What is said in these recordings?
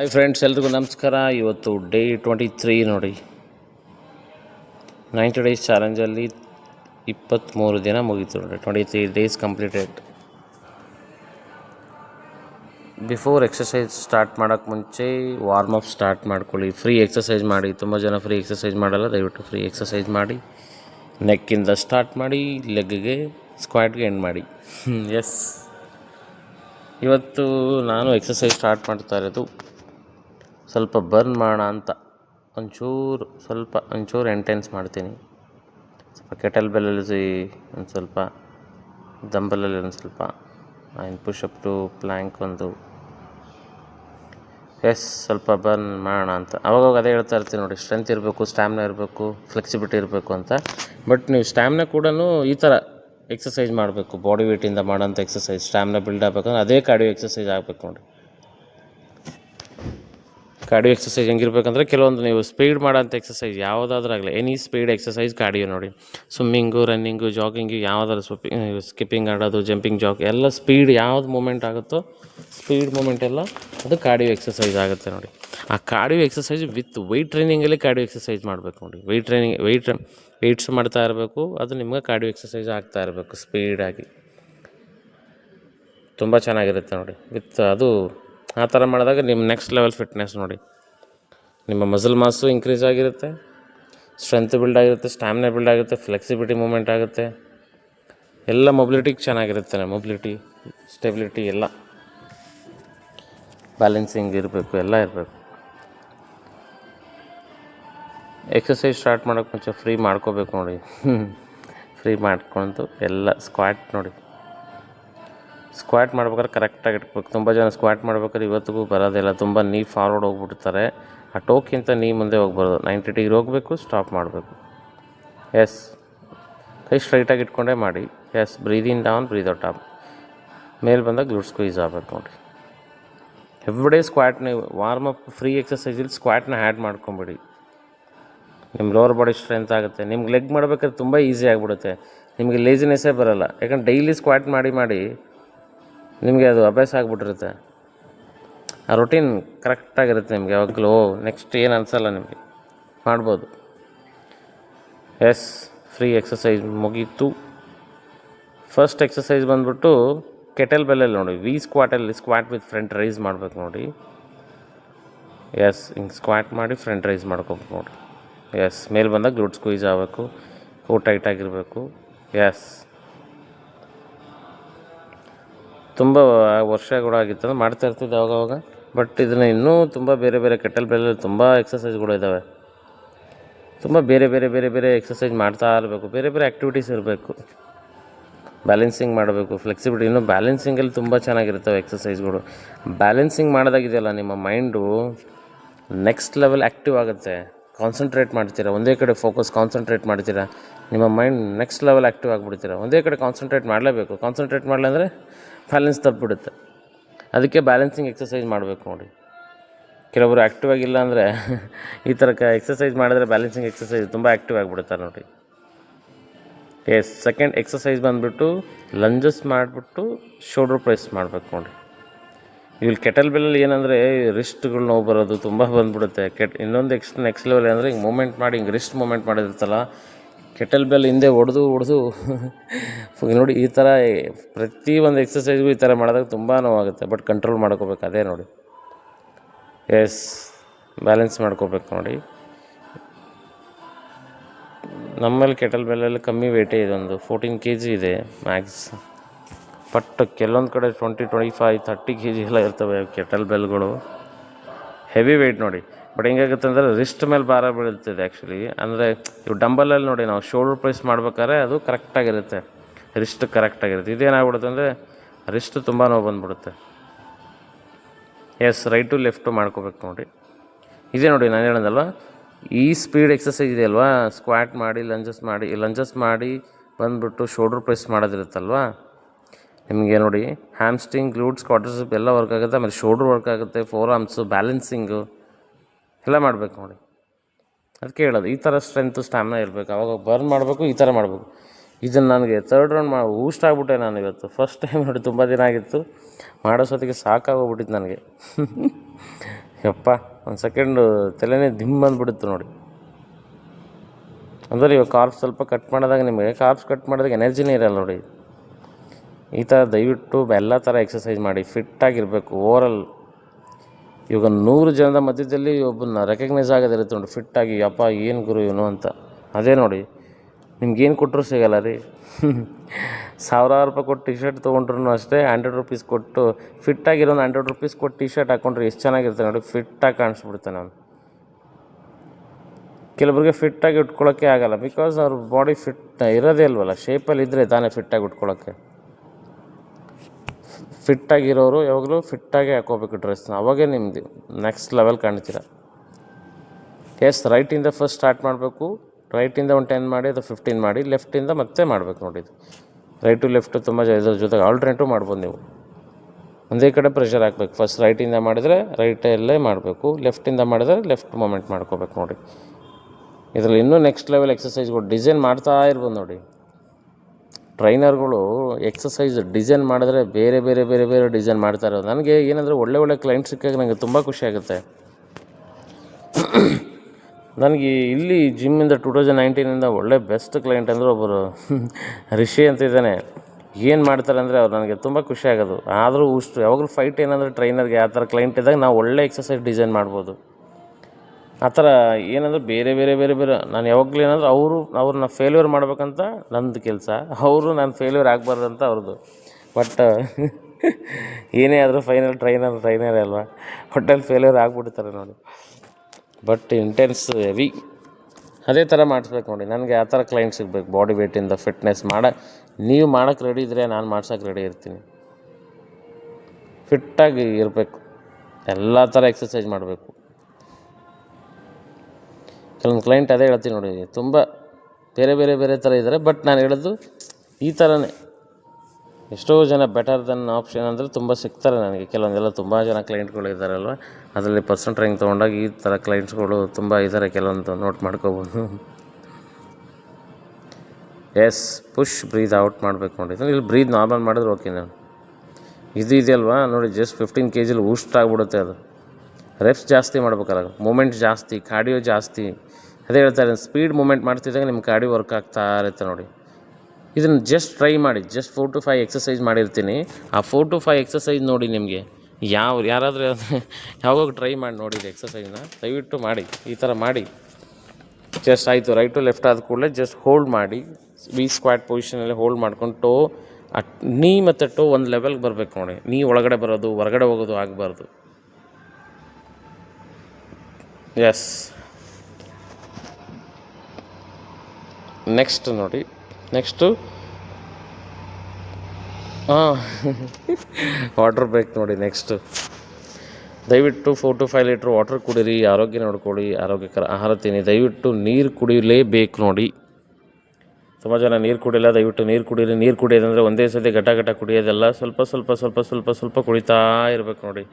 Hi friends ಎಲ್ರಿಗೂ ನಮಸ್ಕಾರ. ಇವತ್ತು ಡೇ ಟ್ವೆಂಟಿ ತ್ರೀ ನೋಡಿ ನೈಂಟಿ ಡೇಸ್ ಚಾಲೆಂಜಲ್ಲಿ ಇಪ್ಪತ್ತ್ಮೂರು ದಿನ ಮುಗೀತು ನೋಡಿ. Twenty three days completed before exercise start ಮಾಡೋಕ್ಕೆ ಮುಂಚೆ ವಾರ್ಮ್ ಅಪ್ ಸ್ಟಾರ್ಟ್ ಮಾಡ್ಕೊಳ್ಳಿ. ಫ್ರೀ ಎಕ್ಸಸೈಸ್ ಮಾಡಿ. ತುಂಬ ಜನ ಫ್ರೀ ಎಕ್ಸಸೈಸ್ ಮಾಡಲ್ಲ, ದಯವಿಟ್ಟು ಫ್ರೀ ಎಕ್ಸಸೈಸ್ ಮಾಡಿ. ನೆಕ್ಕಿಂದ ಸ್ಟಾರ್ಟ್ ಮಾಡಿ ಲೆಗ್ಗೆ ಸ್ಕ್ವಾಟ್ಗೆ ಎಂಡ್ ಮಾಡಿ. ಎಸ್ ಇವತ್ತು ನಾನು ಎಕ್ಸಸೈಸ್ ಸ್ಟಾರ್ಟ್ ಮಾಡ್ತಾ ಇರೋದು ಸ್ವಲ್ಪ ಬರ್ನ್ ಮಾಡೋಣ ಅಂತ ಒಂಚೂರು ಸ್ವಲ್ಪ, ಒಂಚೂರು ಎಂಟೆನ್ಸ್ ಮಾಡ್ತೀನಿ. ಸ್ವಲ್ಪ ಕೆಟಲ್ ಬೆಲ್ಲಲ್ಲಿ ಒಂದು ಸ್ವಲ್ಪ ದಂಬಲಲ್ಲಿ ಒಂದು ಸ್ವಲ್ಪ and push up to plank ಒಂದು. ಎಸ್ ಸ್ವಲ್ಪ ಬರ್ನ್ ಮಾಡೋಣ ಅಂತ. ಅವಾಗವಾಗ ಅದೇ ಹೇಳ್ತಾ ಇರ್ತೀನಿ ನೋಡಿ ಸ್ಟ್ರೆಂತ್ ಇರಬೇಕು ಸ್ಟ್ಯಾಮ್ನ ಇರಬೇಕು ಫ್ಲೆಕ್ಸಿಬಿಲಿಟಿ ಇರಬೇಕು ಅಂತ. ಬಟ್ ನೀವು ಸ್ಟ್ಯಾಮ್ನ ಕೂಡ ಈ ಥರ ಎಕ್ಸಸೈಸ್ ಮಾಡಬೇಕು. ಬಾಡಿ ವೇಟಿಂದ ಮಾಡೋಂಥ ಎಕ್ಸಸೈಸ್ ಸ್ಟ್ಯಾಮ್ನ ಬಿಲ್ಡ್ ಆಗಬೇಕಂದ್ರೆ ಅದೇ ಕಾರ್ಡಿಯೋ ಎಕ್ಸಸೈಸ್ ಆಗಬೇಕು ನೋಡಿ. ಕಾರ್ಡಿಯೋ ಎಕ್ಸಸೈಸ್ ಹೆಂಗಿರ್ಬೇಕಂದ್ರೆ ಕೆಲವೊಂದು ನೀವು ಸ್ಪೀಡ್ ಮಾಡೋಂಥ ಎಕ್ಸಸೈಸ್ ಯಾವುದಾದ್ರೂ ಆಗಲಿ ಎನಿ ಸ್ಪೀಡ್ ಎಕ್ಸಸೈಸ್ ಕಾರ್ಡಿಯೋ ನೋಡಿ. ಸ್ವಿಮ್ಮಿಂಗು ರನ್ನಿಂಗು ಜಾಗಿಂಗು ಯಾವುದಾದ್ರು ಸ್ವಿಪ್ಪಿಂಗ್ ಸ್ಕಿಪ್ಪಿಂಗ್ ಆಡೋದು ಜಂಪಿಂಗ್ ಜಾಗ್ ಎಲ್ಲ ಸ್ಪೀಡ್ ಯಾವ್ದು ಮೂಮೆಂಟ್ ಆಗುತ್ತೋ ಸ್ಪೀಡ್ ಮೂಮೆಂಟ್ ಎಲ್ಲ ಅದು ಕಾರ್ಡಿಯೋ ಎಕ್ಸಸೈಸ್ ಆಗುತ್ತೆ ನೋಡಿ. ಆ ಕಾರ್ಡಿಯೋ ಎಕ್ಸಸೈಸ್ ವಿತ್ ವೆಯ್ಟ್ ಟ್ರೈನಿಂಗಲ್ಲಿ ಕಾರ್ಡಿಯೋ ಎಕ್ಸಸೈಸ್ ಮಾಡಬೇಕು ನೋಡಿ. ವೆಯ್ಟ್ ಟ್ರೈನಿಂಗ್ ವೆಯ್ಟ್ ವೆಯ್ಟ್ಸ್ ಮಾಡ್ತಾ ಇರಬೇಕು, ಅದು ನಿಮ್ಗೆ ಕಾರ್ಡಿಯೋ ಎಕ್ಸಸೈಸ್ ಆಗ್ತಾ ಇರಬೇಕು ಸ್ಪೀಡಾಗಿ ತುಂಬ ಚೆನ್ನಾಗಿರುತ್ತೆ ನೋಡಿ. ವಿತ್ ಅದು ಆ ಥರ ಮಾಡಿದಾಗ ನಿಮ್ಮ ನೆಕ್ಸ್ಟ್ ಲೆವೆಲ್ ಫಿಟ್ನೆಸ್ ನೋಡಿ. ನಿಮ್ಮ ಮಸಲ್ ಮಾಸು ಇನ್ಕ್ರೀಸ್ ಆಗಿರುತ್ತೆ ಸ್ಟ್ರೆಂತ್ ಬಿಲ್ಡ್ ಆಗಿರುತ್ತೆ ಸ್ಟ್ಯಾಮಿನಾ ಬಿಲ್ಡ್ ಆಗುತ್ತೆ ಫ್ಲೆಕ್ಸಿಬಿಲಿಟಿ ಮೂಮೆಂಟ್ ಆಗುತ್ತೆ. ಎಲ್ಲ ಮೊಬಿಲಿಟಿಗೆ ಚೆನ್ನಾಗಿರುತ್ತೆ ಮೊಬಿಲಿಟಿ ಸ್ಟೆಬಿಲಿಟಿ ಎಲ್ಲ. ಬ್ಯಾಲೆನ್ಸಿಂಗ್ ಇರಬೇಕು, ಎಲ್ಲ ಇರಬೇಕು. ಎಕ್ಸಸೈಸ್ ಸ್ಟಾರ್ಟ್ ಮಾಡೋಕ್ಕೆ ಮುಂಚೆ ಫ್ರೀ ಮಾಡ್ಕೋಬೇಕು ನೋಡಿ. ಫ್ರೀ ಮಾಡ್ಕೊಂಡು ಎಲ್ಲ ಸ್ಕ್ವಾಟ್ ನೋಡಿ. ಸ್ಕ್ವಾಟ್ ಮಾಡ್ಬೇಕಾದ್ರೆ ಕರೆಕ್ಟಾಗಿ ಇಟ್ಬೇಕು ತುಂಬ ಜನ ಸ್ಕ್ವಾಟ್ ಮಾಡ್ಬೇಕಾದ್ರೆ ಇವತ್ತಿಗೂ ಬರೋದಿಲ್ಲ. ತುಂಬ ನೀ ಫಾರ್ವರ್ಡ್ ಹೋಗ್ಬಿಡ್ತಾರೆ. ಆ ಟೋಕಿಂತ ನೀ ಮುಂದೆ ಹೋಗ್ಬಾರ್ದು. ನೈಂಟಿ ಡಿಗ್ರಿ ಹೋಗಬೇಕು ಸ್ಟಾಪ್ ಮಾಡಬೇಕು. ಎಸ್ ಕೈ ಸ್ಟ್ರೈಟಾಗಿ ಇಟ್ಕೊಂಡೇ ಮಾಡಿ. Yes breathe in down breathe out up ಮೇಲೆ ಬಂದಾಗ ಗ್ಲೂಡ್ ಸ್ಕ್ವೀಸ್ ಆಗಬೇಕು ನೋಡಿ. ಎವ್ರಿಡೇ ಸ್ಕ್ವಾಟ್ ನೀವು ವಾರ್ಮ್ ಅಪ್ ಫ್ರೀ ಎಕ್ಸಸೈಸಲ್ಲಿ ಸ್ಕ್ವಾಟ್ನ ಆ್ಯಡ್ ಮಾಡ್ಕೊಂಬಿಡಿ. ನಿಮ್ಮ ಲೋವರ್ ಬಾಡಿ ಸ್ಟ್ರೆಂತ್ ಆಗುತ್ತೆ. ನಿಮ್ಗೆ ಲೆಗ್ ಮಾಡ್ಬೇಕಾದ್ರೆ ತುಂಬ ಈಸಿ ಆಗಿಬಿಡುತ್ತೆ. ನಿಮಗೆ ಲೇಜಿನೆಸ್ಸೇ ಬರೋಲ್ಲ. ಯಾಕಂದ್ರೆ ಡೈಲಿ ಸ್ಕ್ವಾಟ್ ಮಾಡಿ ಮಾಡಿ ನಿಮಗೆ ಅದು ಅಭ್ಯಾಸ ಆಗಿಬಿಟ್ಟಿರುತ್ತೆ. ಆ ರೊಟೀನ್ ಕರೆಕ್ಟಾಗಿರುತ್ತೆ ನಿಮಗೆ ಯಾವಾಗಲೂ. ನೆಕ್ಸ್ಟ್ ಏನು ಅನಿಸಲ್ಲ ನಿಮಗೆ. ಮಾಡ್ಬೋದು. ಎಸ್ ಫ್ರೀ ಎಕ್ಸಸೈಸ್ ಮುಗೀತು. ಫಸ್ಟ್ ಎಕ್ಸಸೈಸ್ ಬಂದ್ಬಿಟ್ಟು ಕೆಟಲ್ ಬೆಲ್ಲಲ್ಲಿ ನೋಡಿ ವಿ ಸ್ಕ್ವಾಟಲ್ಲಿ ಸ್ಕ್ವಾಟ್ ವಿತ್ ಫ್ರಂಟ್ ರೈಸ್ ಮಾಡ್ಬೇಕು ನೋಡಿ. ಎಸ್ ಹಿಂಗೆ ಸ್ಕ್ವಾಟ್ ಮಾಡಿ ಫ್ರಂಟ್ ರೈಸ್ ಮಾಡ್ಕೋಬೇಕು ನೋಡಿ. ಎಸ್ ಮೇಲೆ ಬಂದಾಗ ಗ್ಲೂಡ್ ಸ್ಕ್ವೀಸ್ ಆಗಬೇಕು. ಕೂ ಟೈಟಾಗಿರಬೇಕು ಎಸ್ ತುಂಬ ವರ್ಷಗಳು ಆಗಿತ್ತು ಮಾಡ್ತಾ ಇರ್ತಿದ್ದೆ ಆವಾಗವಾಗ ಬಟ್ ಇದನ್ನು ಇನ್ನೂ ತುಂಬ ಬೇರೆ ಬೇರೆ ಕೆಟಲ್ ಬೆಲ್ಲಲ್ಲಿ ತುಂಬ ಎಕ್ಸಸೈಸ್ಗಳು ಇದ್ದಾವೆ ತುಂಬ ಬೇರೆ ಬೇರೆ ಬೇರೆ ಬೇರೆ ಎಕ್ಸಸೈಸ್ ಮಾಡ್ತಾ ಇರಬೇಕು. ಬೇರೆ ಬೇರೆ ಆ್ಯಕ್ಟಿವಿಟೀಸ್ ಇರಬೇಕು. ಬ್ಯಾಲೆನ್ಸಿಂಗ್ ಮಾಡಬೇಕು ಫ್ಲೆಕ್ಸಿಬಿಲಿಟಿ ಇನ್ನೂ ಬ್ಯಾಲೆನ್ಸಿಂಗಲ್ಲಿ ತುಂಬ ಚೆನ್ನಾಗಿರ್ತವೆ ಎಕ್ಸಸೈಸ್ಗಳು ಬ್ಯಾಲೆನ್ಸಿಂಗ್ ಮಾಡೋದಾಗಿದೆಯಲ್ಲ ನಿಮ್ಮ ಮೈಂಡು ನೆಕ್ಸ್ಟ್ ಲೆವೆಲ್ ಆ್ಯಕ್ಟಿವ್ ಆಗುತ್ತೆ. ಕಾನ್ಸಂಟ್ರೇಟ್ ಮಾಡ್ತೀರಾ? ಒಂದೇ ಕಡೆ ಫೋಕಸ್ ಕಾನ್ಸಂಟ್ರೇಟ್ ಮಾಡ್ತೀರಾ? ನಿಮ್ಮ ಮೈಂಡ್ ನೆಕ್ಸ್ಟ್ ಲೆವೆಲ್ ಆ್ಯಕ್ಟಿವ್ ಆಗಿಬಿಡ್ತೀರಾ? ಒಂದೇ ಕಡೆ ಕಾನ್ಸಂಟ್ರೇಟ್ ಮಾಡಲೇಬೇಕು. ಕಾನ್ಸಂಟ್ರೇಟ್ ಮಾಡಲಂದರೆ ಬ್ಯಾಲೆನ್ಸ್ ತಪ್ಪಿಬಿಡುತ್ತೆ. ಅದಕ್ಕೆ ಬ್ಯಾಲೆನ್ಸಿಂಗ್ ಎಕ್ಸಸೈಸ್ ಮಾಡಬೇಕು ನೋಡಿ. ಕೆಲವರು ಆ್ಯಕ್ಟಿವ್ ಆಗಿಲ್ಲ ಅಂದರೆ ಈ ಥರ ಕ ಎಕ್ಸಸೈಸ್ ಮಾಡಿದ್ರೆ ಬ್ಯಾಲೆನ್ಸಿಂಗ್ ಎಕ್ಸಸೈಸ್ ತುಂಬ ಆ್ಯಕ್ಟಿವ್ ಆಗಿಬಿಡ್ತಾರೆ ನೋಡಿ. ಎಸ್ ಸೆಕೆಂಡ್ ಎಕ್ಸಸೈಸ್ ಬಂದುಬಿಟ್ಟು ಲಂಜಸ್ ಮಾಡಿಬಿಟ್ಟು ಶೋಲ್ಡ್ರ್ ಪ್ರೆಸ್ ಮಾಡಬೇಕು ನೋಡಿ. ಇಲ್ಲಿ ಕೆಟಲ್ ಬೆಲ್ಲಲ್ಲಿ ಏನಂದರೆ ರಿಸ್ಟ್ಗಳು ನೋವು ಬರೋದು ತುಂಬ ಬಂದ್ಬಿಡುತ್ತೆ. ಕೆಟ್ ಇನ್ನೊಂದು ಎಕ್ಸ್ ನೆಕ್ಸ್ಟ್ ಲೆವೆಲ್ ಅಂದರೆ ಹಿಂಗೆ ಮೂಮೆಂಟ್ ಮಾಡಿ, ಹಿಂಗೆ ರಿಸ್ಟ್ ಮೂಮೆಂಟ್ ಮಾಡಿರ್ತಲ್ಲ ಕೆಟಲ್ ಬೆಲ್ ಹಿಂದೆ ಹೊಡೆದು ಹೊಡೆದು ನೋಡಿ ಈ ಥರ ಪ್ರತಿ ಒಂದು ಎಕ್ಸಸೈಸ್ಗೂ ಈ ಥರ ಮಾಡಿದಾಗ ತುಂಬ ನೋವಾಗುತ್ತೆ. ಬಟ್ ಕಂಟ್ರೋಲ್ ಮಾಡ್ಕೋಬೇಕು, ಅದೇ ನೋಡಿ. ಎಸ್ ಬ್ಯಾಲೆನ್ಸ್ ಮಾಡ್ಕೋಬೇಕು ನೋಡಿ. ನಮ್ಮಲ್ಲಿ ಕೆಟಲ್ ಬೆಲ್ಲಲ್ಲಿ ಕಮ್ಮಿ ವೇಟೇ ಇದೊಂದು. ಫೋರ್ಟೀನ್ ಕೆ ಜಿ ಇದೆ ಮ್ಯಾಕ್ಸ್ ಬಟ್ ಕೆಲವೊಂದು ಕಡೆ twenty twenty five thirty K G ಎಲ್ಲ ಇರ್ತವೆ ಕೆಟಲ್ ಬೆಲ್ಗಳು. ಹೆವಿ ವೆಯ್ಟ್ ನೋಡಿ. ಬಟ್ ಹೆಂಗಾಗುತ್ತೆ ಅಂದರೆ ರಿಸ್ಟ್ ಮೇಲೆ ಭಾರ ಬೀಳ್ತಿದೆ ಆ್ಯಕ್ಚುಲಿ ಅಂದರೆ ಇವು ಡಂಬಲಲ್ಲಿ ನೋಡಿ ನಾವು ಶೋಲ್ಡರ್ ಪ್ರೆಸ್ ಮಾಡ್ಬೇಕಾದ್ರೆ ಅದು ಕರೆಕ್ಟಾಗಿರುತ್ತೆ ರಿಸ್ಟ್ ಕರೆಕ್ಟಾಗಿರುತ್ತೆ ಇದೇನಾಗ್ಬಿಡುತ್ತೆ ಅಂದರೆ ರಿಸ್ಟ್ ತುಂಬ ನೋವು ಬಂದ್ಬಿಡುತ್ತೆ. ಎಸ್ ರೈಟು ಲೆಫ್ಟು ಮಾಡ್ಕೋಬೇಕು ನೋಡಿ. ಇದೇ ನೋಡಿ ನಾನು ಹೇಳೋದಲ್ವ? ಈ ಸ್ಪೀಡ್ ಎಕ್ಸಸೈಸ್ ಇದೆ ಅಲ್ವಾ? ಸ್ಕ್ವಾಟ್ ಮಾಡಿ ಲಂಜಸ್ ಮಾಡಿ ಲಂಜಸ್ ಮಾಡಿ ಬಂದುಬಿಟ್ಟು ಶೋಲ್ಡ್ರ್ ಪ್ರೆಸ್ ಮಾಡೋದಿರುತ್ತಲ್ವಾ? ನಿಮಗೆ ನೋಡಿ ಹ್ಯಾಮ್ಸ್ಟಿಂಗ್ ಗ್ಲೂಟ್ಸ್ ಕ್ವಾರ್ಟರ್ಸ್ ಎಲ್ಲ ವರ್ಕ್ ಆಗುತ್ತೆ, ಆಮೇಲೆ ಶೋಲ್ಡ್ರ್ ವರ್ಕ್ ಆಗುತ್ತೆ ಫೋರ್ ಆರ್ಮ್ಸು ಬ್ಯಾಲೆನ್ಸಿಂಗು ಎಲ್ಲ ಮಾಡಬೇಕು ನೋಡಿ. ಅದಕ್ಕೆ ಹೇಳೋದು, ಈ ಥರ ಸ್ಟ್ರೆಂತು ಸ್ಟ್ಯಾಮಿನ ಇರಬೇಕು. ಅವಾಗ ಬರ್ನ್ ಮಾಡಬೇಕು, ಈ ಥರ ಮಾಡಬೇಕು. ಇದನ್ನು ನನಗೆ ತರ್ಡ್ ರೌಂಡ್ ಮಾ ಊಸ್ಟ್ ಆಗ್ಬಿಟ್ಟೆ ನಾನು ಇವತ್ತು. ಫಸ್ಟ್ ಟೈಮ್ ನೋಡಿ ತುಂಬ ದಿನ ಆಗಿತ್ತು. ಮಾಡೋಷ್ಟೊತ್ತಿಗೆ ಸಾಕಾಗೋಗ್ಬಿಟ್ಟಿತ್ತು ನನಗೆ. ಯಪ್ಪ, ಒಂದು ಸೆಕೆಂಡು ತಲೆನೇ ದಿಮ್ ಬಂದ್ಬಿಡುತ್ತೆ ನೋಡಿ. ಅಂದರೆ ಇವಾಗ ಕಾರ್ಪ್ಸ್ ಸ್ವಲ್ಪ ಕಟ್ ಮಾಡಿದಾಗ ನಿಮಗೆ ಕಾರ್ಪ್ಸ್ ಕಟ್ ಮಾಡಿದಾಗ ಎನರ್ಜಿನೇ ಇರಲ್ಲ ನೋಡಿ. ಈ ಥರ ದಯವಿಟ್ಟು ಎಲ್ಲ ಥರ ಎಕ್ಸಸೈಸ್ ಮಾಡಿ ಫಿಟ್ಟಾಗಿರಬೇಕು ಓವರಲ್ ಇವಾಗ ನೂರು ಜನದ ಮಧ್ಯದಲ್ಲಿ ಒಬ್ಬನ ರೆಕಗ್ನೈಸ್ ಆಗೋದಿರುತ್ತೆ ನೋಡಿ ಫಿಟ್ಟಾಗಿ ಅಪ್ಪ ಏನು ಗುರು ಇವನು? ಅಂತ. ಅದೇ ನೋಡಿ ನಿಮ್ಗೇನು ಕೊಟ್ಟರು ಸಿಗಲ್ಲ ರೀ. ಸಾವಿರಾರು ರೂಪಾಯಿ ಕೊಟ್ಟು ಟಿ ಶರ್ಟ್ ತೊಗೊಂಡ್ರು ಅಷ್ಟೇ ಹಂಡ್ರೆಡ್ ರುಪೀಸ್ ಕೊಟ್ಟು ಫಿಟ್ಟಾಗಿರೋ ಒಂದು ಹಂಡ್ರೆಡ್ ರುಪೀಸ್ ಕೊಟ್ಟು ಟಿ ಶರ್ಟ್ ಹಾಕೊಂಡ್ರೆ ಎಷ್ಟು ಚೆನ್ನಾಗಿರುತ್ತೆ ನೋಡಿ ಫಿಟ್ಟಾಗಿ ಕಾಣಿಸ್ಬಿಡ್ತಾನೆ ಅವನು ಕೆಲವರಿಗೆ ಫಿಟ್ಟಾಗಿ ಉಟ್ಕೊಳ್ಳೋಕ್ಕೆ ಆಗಲ್ಲ ಬಿಕಾಸ್ ಅವ್ರ ಬಾಡಿ ಫಿಟ್ ಇರೋದೇ ಇಲ್ವಲ್ಲ ಶೇಪಲ್ಲಿ ಇದ್ದರೆ ತಾನೇ ಫಿಟ್ಟಾಗಿ ಇಟ್ಕೊಳ್ಳೋಕ್ಕೆ ಫಿಟ್ಟಾಗಿರೋರು ಯಾವಾಗಲೂ ಫಿಟ್ಟಾಗಿ ಹಾಕೋಬೇಕು ಡ್ರೆಸ್ನ. ಅವಾಗೇ ನಿಮ್ಮದು ನೆಕ್ಸ್ಟ್ ಲೆವೆಲ್ ಕಾಣ್ತೀರ. ಎಸ್ ರೈಟಿಂದ ಫಸ್ಟ್ ಸ್ಟಾರ್ಟ್ ಮಾಡಬೇಕು. ರೈಟಿಂದ ಒಂದು ಟೆನ್ ಮಾಡಿ, ಅದು ಫಿಫ್ಟೀನ್ ಮಾಡಿ ಲೆಫ್ಟಿಂದ ಮತ್ತೆ ಮಾಡಬೇಕು ನೋಡಿ ಇದು. ರೈಟು ಲೆಫ್ಟು ತುಂಬ ಇದ್ರ ಜೊತೆಗೆ ಆಲ್ಟ್ರೇಟು ಮಾಡ್ಬೋದು ನೀವು. ಒಂದೇ ಕಡೆ ಪ್ರೆಷರ್ ಹಾಕ್ಬೇಕು. ಫಸ್ಟ್ ರೈಟಿಂದ ಮಾಡಿದರೆ ರೈಟಲ್ಲೇ ಮಾಡಬೇಕು. ಲೆಫ್ಟಿಂದ ಮಾಡಿದರೆ ಲೆಫ್ಟ್ ಮೂಮೆಂಟ್ ಮಾಡ್ಕೋಬೇಕು ನೋಡಿ. ಇದರಲ್ಲಿ ಇನ್ನೂ ನೆಕ್ಸ್ಟ್ ಲೆವೆಲ್ ಎಕ್ಸಸೈಸ್ಗಳು ಡಿಸೈನ್ ಮಾಡ್ತಾ ಇರ್ಬೋದು ನೋಡಿ. ಟ್ರೈನರ್ಗಳು ಎಕ್ಸಸೈಸ್ ಡಿಸೈನ್ ಮಾಡಿದ್ರೆ ಬೇರೆ ಬೇರೆ ಬೇರೆ ಬೇರೆ ಡಿಸೈನ್ ಮಾಡ್ತಾರೆ ನನಗೆ ಏನಂದರೆ ಒಳ್ಳೆ ಒಳ್ಳೆ ಕ್ಲೈಂಟ್ ಸಿಕ್ಕಾಗ ನನಗೆ ತುಂಬ ಖುಷಿ ಆಗುತ್ತೆ. ನನಗೆ ಇಲ್ಲಿ ಜಿಮ್ಮಿಂದ ಟೂ ತೌಸಂಡ್ ನೈನ್ಟೀನಿಂದ ಒಳ್ಳೆ ಬೆಸ್ಟ್ ಕ್ಲೈಂಟ್ ಅಂದರೆ ಒಬ್ಬರು ರಿಷಿ ಅಂತ ಇದ್ದಾನೆ. ಏನು ಮಾಡ್ತಾರೆ ಅಂದರೆ ಅವ್ರು ನನಗೆ ತುಂಬ ಖುಷಿ ಆಗೋದು. ಆದರೂ ಉಷ್ಟು ಯಾವಾಗಲೂ ಫೈಟ್ ಏನಂದರೆ ಟ್ರೈನರ್ಗೆ ಆ ಥರ ಕ್ಲೈಂಟ್ ಇದ್ದಾಗ ನಾವು ಒಳ್ಳೆ ಎಕ್ಸಸೈಸ್ ಡಿಸೈನ್ ಮಾಡ್ಬೋದು. ಆ ಥರ ಏನಂದ್ರೆ ಬೇರೆ ಬೇರೆ ಬೇರೆ ಬೇರೆ ನಾನು ಯಾವಾಗಲೂ ಏನಂದ್ರೆ ಅವರು ಅವ್ರನ್ನ ಫೇಲ್ಯೂರ್ ಮಾಡ್ಬೇಕಂತ ನಂದು ಕೆಲಸ. ಅವರು ನಾನು ಫೇಲ್ಯೂರ್ ಆಗಬಾರ್ದು ಅಂತ ಅವ್ರದ್ದು. ಬಟ್ ಏನೇ ಆದರೂ ಫೈನಲ್ ಟ್ರೈನರ್ ಟ್ರೈನರೇ ಅಲ್ವಾ? ಹೊಟ್ಟೆಲಿ ಫೇಲ್ಯೂರ್ ಆಗಿಬಿಡ್ತಾರೆ ನೋಡಿ. ಬಟ್ ಇಂಟೆನ್ಸ್ ಹೆವಿ ಅದೇ ಥರ ಮಾಡಿಸ್ಬೇಕು ನೋಡಿ. ನನಗೆ ಆ ಥರ ಕ್ಲೈಂಟ್ ಸಿಗ್ಬೇಕು. ಬಾಡಿ ವೇಟಿಂದ ಫಿಟ್ನೆಸ್ ಮಾಡ. ನೀವು ಮಾಡೋಕ್ಕೆ ರೆಡಿ ಇದ್ದರೆ ನಾನು ಮಾಡ್ಸೋಕ್ಕೆ ರೆಡಿ ಇರ್ತೀನಿ. ಫಿಟ್ಟಾಗಿ ಇರಬೇಕು. ಎಲ್ಲ ಥರ ಎಕ್ಸಸೈಸ್ ಮಾಡಬೇಕು. ಕೆಲವೊಂದು ಕ್ಲೈಂಟ್ ಅದೇ ಹೇಳ್ತೀನಿ ನೋಡಿ, ತುಂಬ ಬೇರೆ ಬೇರೆ ಬೇರೆ ಥರ ಇದ್ದಾರೆ ಬಟ್ ನಾನು ಹೇಳೋದು ಈ ಥರನೇ. ಎಷ್ಟೋ ಜನ ಬೆಟರ್ ದೆನ್ ಆಪ್ಷನ್ ಅಂದರೆ ತುಂಬ ಸಿಗ್ತಾರೆ ನನಗೆ. ಕೆಲವೊಂದೆಲ್ಲ ತುಂಬ ಜನ ಕ್ಲೈಂಟ್ಗಳು ಇದ್ದಾರಲ್ವ ಅದರಲ್ಲಿ ಪರ್ಸನ್ ಟ್ರೈನಿಂಗ್ ತೊಗೊಂಡಾಗ ಈ ಥರ ಕ್ಲೈಂಟ್ಸ್ಗಳು ತುಂಬ ಇದ್ದಾರೆ, ಕೆಲವೊಂದು ನೋಟ್ ಮಾಡ್ಕೋಬೋದು. ಎಸ್ ಪುಷ್ ಬ್ರೀದ್ ಔಟ್ ಮಾಡಬೇಕು ನೋಡಿ. ಇಲ್ಲಿ ಬ್ರೀದ್ ನಾರ್ಮಲ್ ಮಾಡಿದ್ರೆ ಓಕೆ ನಾನು. ಇದು ಇದೆಯಲ್ವಾ? ನೋಡಿ ಜಸ್ಟ್ ಫಿಫ್ಟೀನ್ ಕೆ ಜಿಲಿ ಊಸ್ಟ್ ಆಗಿಬಿಡುತ್ತೆ ಅದು. ರೆಪ್ಸ್ ಜಾಸ್ತಿ ಮಾಡ್ಬೇಕಲ್ಲ ಮೂಮೆಂಟ್ ಜಾಸ್ತಿ ಕಾರ್ಡಿಯೋ ಜಾಸ್ತಿ. ಅದೇ ಹೇಳ್ತಾರೆ ಸ್ಪೀಡ್ ಮೂಮೆಂಟ್ ಮಾಡ್ತಿದ್ದಾಗ ನಿಮ್ಮ ಕಾರ್ಡಿಯೋ ವರ್ಕ್ ಆಗ್ತಾ ಇರುತ್ತೆ ನೋಡಿ. ಇದನ್ನು ಜಸ್ಟ್ ಟ್ರೈ ಮಾಡಿ just four to five exercise ಮಾಡಿರ್ತೀನಿ. ಆ ಫೋರ್ ಟು ಫೈವ್ ಎಕ್ಸಸೈಸ್ ನೋಡಿ ನಿಮಗೆ ಯಾವ, ಯಾರಾದರೂ ಯಾವಾಗ ಟ್ರೈ ಮಾಡಿ ನೋಡಿರಿ ಎಕ್ಸಸೈಸ್ನ ದಯವಿಟ್ಟು ಮಾಡಿ, ಈ ಥರ ಮಾಡಿ. ಜಸ್ಟ್ ಆಯಿತು ರೈಟು ಲೆಫ್ಟ್ ಆದ ಕೂಡಲೇ ಜಸ್ಟ್ ಹೋಲ್ಡ್ ಮಾಡಿ ವಿ ಸ್ಕ್ವಾಟ್ ಪೊಸಿಷನಲ್ಲಿ ಹೋಲ್ಡ್ ಮಾಡ್ಕೊಂಡು ಟೋ ಅಟ್ ನೀ ಮತ್ತು ಟೋ ಒಂದು ಲೆವೆಲ್ಗೆ ಬರಬೇಕು ನೋಡಿ. ನೀ ಒಳಗಡೆ ಬರೋದು, ಹೊರಗಡೆ ಹೋಗೋದು ಆಗಬಾರ್ದು. ಎಸ್ ನೆಕ್ಸ್ಟ್ ನೋಡಿ. ನೆಕ್ಸ್ಟು ಹಾಂ. ವಾಟ್ರ್ ಬ್ರೇಕ್ ನೋಡಿ ನೆಕ್ಸ್ಟು ದಯವಿಟ್ಟು four to five litre water ಕುಡೀರಿ, ಆರೋಗ್ಯ ನೋಡ್ಕೊಳ್ಳಿ, ಆರೋಗ್ಯಕರ ಆಹಾರ ತಿನ್ನಿ. ದಯವಿಟ್ಟು ನೀರು ಕುಡಿಯಲೇಬೇಕು ನೋಡಿ. ತುಂಬ ಜನ ನೀರು ಕುಡಿಯಲ್ಲ ದಯವಿಟ್ಟು ನೀರು ಕುಡಿಯಿರಿ ನೀರು ಕುಡಿಯೋದಂದರೆ ಒಂದೇ ಸತಿ ಘಟ ಘಟ ಕುಡಿಯೋದೆಲ್ಲ ಸ್ವಲ್ಪ ಸ್ವಲ್ಪ ಸ್ವಲ್ಪ ಸ್ವಲ್ಪ ಸ್ವಲ್ಪ ಕುಡಿತಾ ಇರಬೇಕು ನೋಡಿ.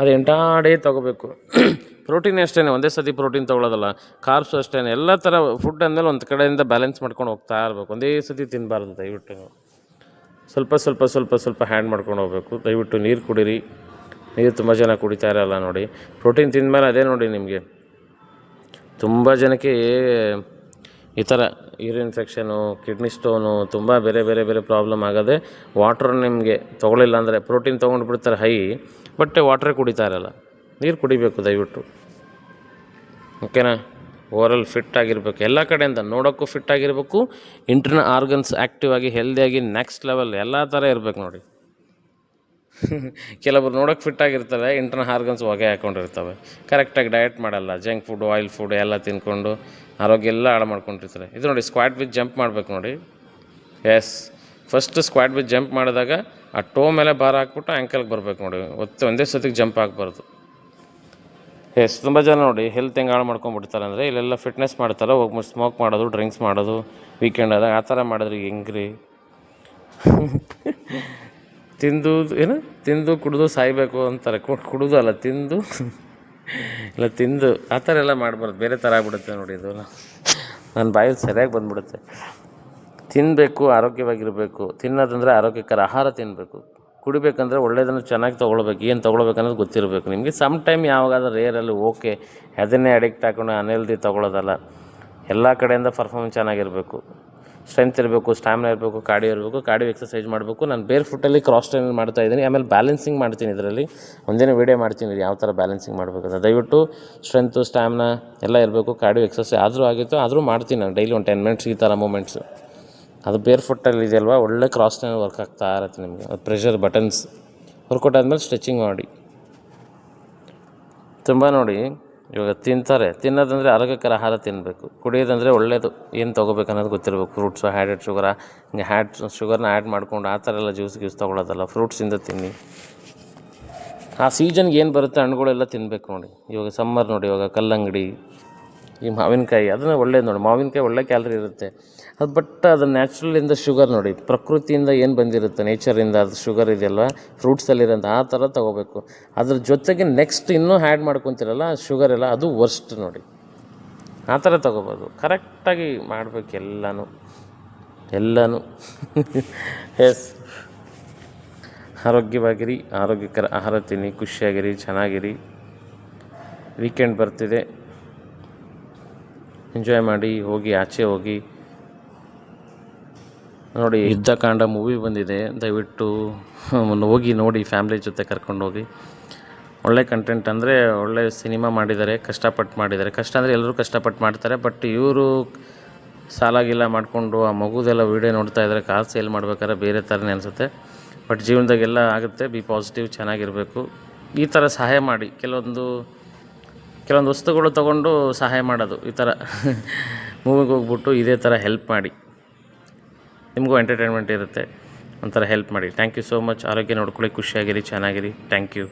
ಅದು ಎಂಟಾಡೇ ತೊಗೋಬೇಕು. ಪ್ರೋಟೀನ್ ಅಷ್ಟೇ ಒಂದೇ ಸತಿ ಪ್ರೋಟೀನ್ ತೊಗೊಳೋದಲ್ಲ, ಕಾರ್ಬ್ಸ್ ಅಷ್ಟೇ ಎಲ್ಲ ಥರ ಫುಡ್ ಅಂದಮೇಲೆ ಒಂದು ಕಡೆಯಿಂದ ಬ್ಯಾಲೆನ್ಸ್ ಮಾಡ್ಕೊಂಡು ಹೋಗ್ತಾ ಇರಬೇಕು. ಒಂದೇ ಸತಿ ತಿನ್ನಬಾರ್ದು ದಯವಿಟ್ಟು. ಸ್ವಲ್ಪ ಸ್ವಲ್ಪ ಸ್ವಲ್ಪ ಸ್ವಲ್ಪ ಹ್ಯಾಂಡ್ ಮಾಡ್ಕೊಂಡು ಹೋಗ್ಬೇಕು. ದಯವಿಟ್ಟು ನೀರು ಕುಡೀರಿ. ನೀರು ತುಂಬ ಜನ ಕುಡಿತಾ ಇರಲ್ಲ ನೋಡಿ. ಪ್ರೋಟೀನ್ ತಿಂದಮೇಲೆ ಅದೇ ನೋಡಿ ನಿಮಗೆ. ತುಂಬ ಜನಕ್ಕೆ ಈ ಥರ ಯೂರಿನ್ ಇನ್ಫೆಕ್ಷನು ಕಿಡ್ನಿ ಸ್ಟೋನು ತುಂಬ ಬೇರೆ ಬೇರೆ ಬೇರೆ ಪ್ರಾಬ್ಲಮ್ ಆಗೋದೆ ವಾಟ್ರ್ ನಿಮಗೆ ತೊಗೊಳಿಲ್ಲ ಅಂದರೆ, ಪ್ರೋಟೀನ್ ತೊಗೊಂಡು ಬಿಡ್ತಾರೆ ಹೈ, ಬಟ್ ವಾಟ್ರೇ ಕುಡಿತಾ ಇರಲ್ಲ. ನೀರು ಕುಡಿಬೇಕು ದಯವಿಟ್ಟು. ಓಕೆನಾ? ಓವರಲ್ ಫಿಟ್ ಆಗಿರಬೇಕು. ಎಲ್ಲ ಕಡೆಯಿಂದ ನೋಡೋಕ್ಕೂ ಫಿಟ್ ಆಗಿರಬೇಕು. ಇಂಟರ್ನಲ್ ಆರ್ಗನ್ಸ್ ಆ್ಯಕ್ಟಿವ್ ಆಗಿ ಹೆಲ್ದಿಯಾಗಿ ನೆಕ್ಸ್ಟ್ ಲೆವೆಲ್ ಎಲ್ಲ ಥರ ಇರಬೇಕು ನೋಡಿ. ಕೆಲವರು ನೋಡೋಕೆ ಫಿಟ್ ಆಗಿರ್ತಾರೆ ಇಂಟರ್ನಲ್ ಆರ್ಗನ್ಸ್ ಹೊಗೆ ಹಾಕ್ಕೊಂಡಿರ್ತವೆ ಕರೆಕ್ಟಾಗಿ ಡಯಟ್ ಮಾಡಲ್ಲ. ಜಂಕ್ ಫುಡ್ ಆಯಿಲ್ ಫುಡ್ ಎಲ್ಲ ತಿನ್ಕೊಂಡು ಆರೋಗ್ಯ ಎಲ್ಲ ಹಾಳು ಮಾಡ್ಕೊಂಡಿರ್ತಾರೆ. ಇದು ನೋಡಿ ಸ್ಕ್ವಾಟ್ ವಿತ್ ಜಂಪ್ ಮಾಡಬೇಕು ನೋಡಿ. Yes first squat with jump ಮಾಡಿದಾಗ ಆ ಟೋ ಮೇಲೆ ಭಾರ ಹಾಕ್ಬಿಟ್ಟು ಆ್ಯಂಕಲ್ಗೆ ಬರಬೇಕು ನೋಡಿ. ಒತ್ತು ಒಂದೇ ಸತಿಗೆ ಜಂಪ್ ಆಗಬಾರ್ದು. ಎಸ್ ತುಂಬ ಜನ ನೋಡಿ ಹೆಲ್ತ್ ಹೆಂಗೆ ಹಾಳು ಮಾಡ್ಕೊಂಡ್ಬಿಡ್ತಾರೆ ಅಂದರೆ ಇಲ್ಲೆಲ್ಲ ಫಿಟ್ನೆಸ್ ಮಾಡ್ತಾರೆ ಹೋಗಿ ಸ್ಮೋಕ್ ಮಾಡೋದು ಡ್ರಿಂಕ್ಸ್ ಮಾಡೋದು ವೀಕೆಂಡ್ ಆದಾಗ ಆ ಥರ ಮಾಡಿದ್ರಿ ಹೆಂಗ್ರಿ? ತಿಂದು ಏನು? ತಿಂದು, ಕುಡಿದು, ಸಾಯಬೇಕು ಅಂತಾರೆ. ಕುಡಿದು ಅಲ್ಲ, ತಿಂದು, ಇಲ್ಲ ತಿಂದು, ಆ ಥರ ಎಲ್ಲ ಮಾಡಬಾರ್ದು. ಬೇರೆ ಥರ ಆಗ್ಬಿಡುತ್ತೆ ನೋಡಿ ಇದು ನನ್ನ ಬಾಯಲ್ಲಿ ಸರಿಯಾಗಿ ಬಂದ್ಬಿಡುತ್ತೆ. ತಿನ್ನಬೇಕು ಆರೋಗ್ಯವಾಗಿರಬೇಕು. ತಿನ್ನೋದಂದರೆ ಆರೋಗ್ಯಕರ ಆಹಾರ ತಿನ್ನಬೇಕು ಕುಡಿಬೇಕಂದ್ರೆ ಒಳ್ಳೆಯದನ್ನು ಚೆನ್ನಾಗಿ ತೊಗೊಳ್ಬೇಕು. ಏನು ತೊಗೊಳ್ಬೇಕು ಅನ್ನೋದು ಗೊತ್ತಿರಬೇಕು. ನಿಮಗೆ ಸಮ್ ಟೈಮ್ ಯಾವಾಗಾದ್ರೂ ರೇರಲ್ಲಿ ಓಕೆ ಅದನ್ನೇ ಅಡಿಕ್ಟ್ ಹಾಕೊಂಡು ಅನೆಲ್ದಿ ತೊಗೊಳ್ಳೋದಲ್ಲ. ಎಲ್ಲ ಕಡೆಯಿಂದ ಪರ್ಫಾರ್ಮೆನ್ಸ್ ಚೆನ್ನಾಗಿರಬೇಕು. ಸ್ಟ್ರೆಂತ್ ಇರಬೇಕು ಸ್ಟ್ಯಾಮಿನಾ ಇರಬೇಕು ಕಾರ್ಡಿಯೋ ಇರಬೇಕು ಕಾರ್ಡಿಯೋ ಎಕ್ಸಸೈಸ್ ಮಾಡಬೇಕು. ನಾನು ಬೇರ್ ಫುಟ್ಟಲ್ಲಿ ಕ್ರಾಸ್ ಟ್ರೈನಿಂಗ್ ಮಾಡ್ತಾ ಇದ್ದೀನಿ. ಆಮೇಲೆ ಬ್ಯಾಲೆನ್ಸಿಂಗ್ ಮಾಡ್ತೀನಿ ಇದರಲ್ಲಿ. ಒಂದಿನ ವೀಡಿಯೋ ಮಾಡ್ತೀನಿ ಯಾವ ಥರ ಬ್ಯಾಲೆನ್ಸಿಂಗ್ ಮಾಡಬೇಕು ಅಂತ ದಯವಿಟ್ಟು ಸ್ಟ್ರೆಂತು ಸ್ಟ್ಯಾಮಿನಾ ಎಲ್ಲ ಇರಬೇಕು. ಕಾರ್ಡಿಯೋ ಎಕ್ಸಸೈಸ್ ಆದರೂ ಆಗಿತ್ತು, ಆದರೂ ಮಾಡ್ತೀನಿ ನಾನು. ಡೈಲಿ ಒಂದು ಟೆನ್ ಮಿನಿಟ್ಸ್ ಈ ಥರ ಮೂಮೆಂಟ್ಸು ಅದು ಬೇರ್ ಫುಟ್ಟಲ್ಲಿ ಇದೆಯಲ್ವ? ಒಳ್ಳೆ ಕ್ರಾಸ್ ಟ್ರೈನ್ ವರ್ಕ್ ಆಗ್ತಾ ಇರುತ್ತೆ ನಿಮಗೆ. ಅದು ಪ್ರೆಷರ್ ಬಟನ್ಸ್ ವರ್ಕೌಟ್ ಆದಮೇಲೆ ಸ್ಟ್ರೆಚಿಂಗ್ ಮಾಡಿ. ತುಂಬ ನೋಡಿ, ಇವಾಗ ತಿಂತಾರೆ. ತಿನ್ನೋದಂದರೆ ಆರೋಗ್ಯಕರ ಆಹಾರ ತಿನ್ನಬೇಕು ಕುಡಿಯೋದಂದರೆ ಒಳ್ಳೆಯದು ಏನು ತೊಗೋಬೇಕು ಅನ್ನೋದು ಗೊತ್ತಿರಬೇಕು. ಫ್ರೂಟ್ಸು ಹ್ಯಾಡೆಡ್ ಶುಗರ ಹಿಂಗೆ ಹ್ಯಾಡ್ ಶುಗರ್ನ ಆ್ಯಡ್ ಮಾಡ್ಕೊಂಡು ಆ ಥರ ಎಲ್ಲ ಜ್ಯೂಸ್ ಗ್ಯೂಸ್ ತೊಗೊಳೋದಲ್ಲ ಫ್ರೂಟ್ಸಿಂದ ತಿನ್ನಿ. ಆ ಸೀಸನ್ಗೆ ಏನು ಬರುತ್ತೆ ಹಣ್ಣುಗಳೆಲ್ಲ ತಿನ್ನಬೇಕು ನೋಡಿ. ಇವಾಗ ಸಮ್ಮರ್ ನೋಡಿ, ಇವಾಗ ಕಲ್ಲಂಗಡಿ ಈ ಮಾವಿನಕಾಯಿ, ಅದನ್ನು ಒಳ್ಳೇದು ನೋಡಿ, ಮಾವಿನಕಾಯಿ ಒಳ್ಳೆ ಕ್ಯಾಲ್ರಿ ಇರುತ್ತೆ. ಅದು ಬಟ್ ಅದು ನ್ಯಾಚುರಲಿಂದ ಶುಗರ್ ನೋಡಿ, ಪ್ರಕೃತಿಯಿಂದ ಏನು ಬಂದಿರುತ್ತೆ ನೇಚರಿಂದ ಅದು ಶುಗರ್ ಇದೆಯಲ್ಲ ಫ್ರೂಟ್ಸಲ್ಲಿರೋಂಥ ಆ ಥರ ತೊಗೋಬೇಕು. ಅದ್ರ ಜೊತೆಗೆ ನೆಕ್ಸ್ಟ್ ಇನ್ನೂ ಆ್ಯಡ್ ಮಾಡ್ಕೊತಿರಲ್ಲ ಶುಗರ್ ಎಲ್ಲ, ಅದು ವರ್ಸ್ಟ್ ನೋಡಿ. ಆ ಥರ ತೊಗೋಬೋದು. ಕರೆಕ್ಟಾಗಿ ಮಾಡಬೇಕು ಎಲ್ಲನೂ. ಎಲ್ಲನೂ. ಎಸ್ ಆರೋಗ್ಯವಾಗಿರಿ, ಆರೋಗ್ಯಕರ ಆಹಾರ ತಿನ್ನಿ, ಖುಷಿಯಾಗಿರಿ, ಚೆನ್ನಾಗಿರಿ. ವೀಕೆಂಡ್ ಬರ್ತಿದೆ. ಎಂಜಾಯ್ ಮಾಡಿ ಹೋಗಿ, ಆಚೆ ಹೋಗಿ. ನೋಡಿ, ಯುದ್ಧಕಾಂಡ ಮೂವಿ ಬಂದಿದೆ. ದಯವಿಟ್ಟು ಹೋಗಿ ನೋಡಿ ಫ್ಯಾಮ್ಲಿ ಜೊತೆ ಕರ್ಕೊಂಡು ಹೋಗಿ. ಒಳ್ಳೆ ಕಂಟೆಂಟ್ ಅಂದರೆ ಒಳ್ಳೆ ಸಿನಿಮಾ ಮಾಡಿದ್ದಾರೆ, ಕಷ್ಟಪಟ್ಟು ಮಾಡಿದ್ದಾರೆ. ಕಷ್ಟ ಅಂದರೆ ಎಲ್ಲರೂ ಕಷ್ಟಪಟ್ಟು ಮಾಡ್ತಾರೆ ಬಟ್ ಇವರು ಸಾಲಾಗಿಲ್ಲ ಗೀಲ ಮಾಡಿಕೊಂಡು ಆ ಮಗುದೆಲ್ಲ ವೀಡಿಯೋ ನೋಡ್ತಾ ಇದ್ದಾರೆ ಕಾಸು ಸೇಲ್ ಮಾಡ್ಬೇಕಾದ್ರೆ ಬೇರೆ ಥರನೇ ಅನಿಸುತ್ತೆ. ಬಟ್ ಜೀವನದಾಗೆಲ್ಲ ಆಗುತ್ತೆ ಬಿ ಪಾಸಿಟಿವ್ ಚೆನ್ನಾಗಿರಬೇಕು. ಈ ಥರ ಸಹಾಯ ಮಾಡಿ. ಕೆಲವೊಂದು ಕೆಲವೊಂದು ವಸ್ತುಗಳು ತಗೊಂಡು ಸಹಾಯ ಮಾಡೋದು, ಈ ಥರ ಮೂವಿಗೆ ಹೋಗ್ಬಿಟ್ಟು ಇದೇ ಥರ ಹೆಲ್ಪ್ ಮಾಡಿ. ನಿಮಗೂ ಎಂಟರ್ಟೈನ್ಮೆಂಟ್ ಇರುತ್ತೆ, ಒಂಥರ ಹೆಲ್ಪ್ ಮಾಡಿ. ಥ್ಯಾಂಕ್ ಯು ಸೋ ಮಚ್ ಆರೋಗ್ಯ ನೋಡ್ಕೊಳ್ಳಿ, ಖುಷಿಯಾಗಿರಿ, ಚೆನ್ನಾಗಿರಿ. Thank you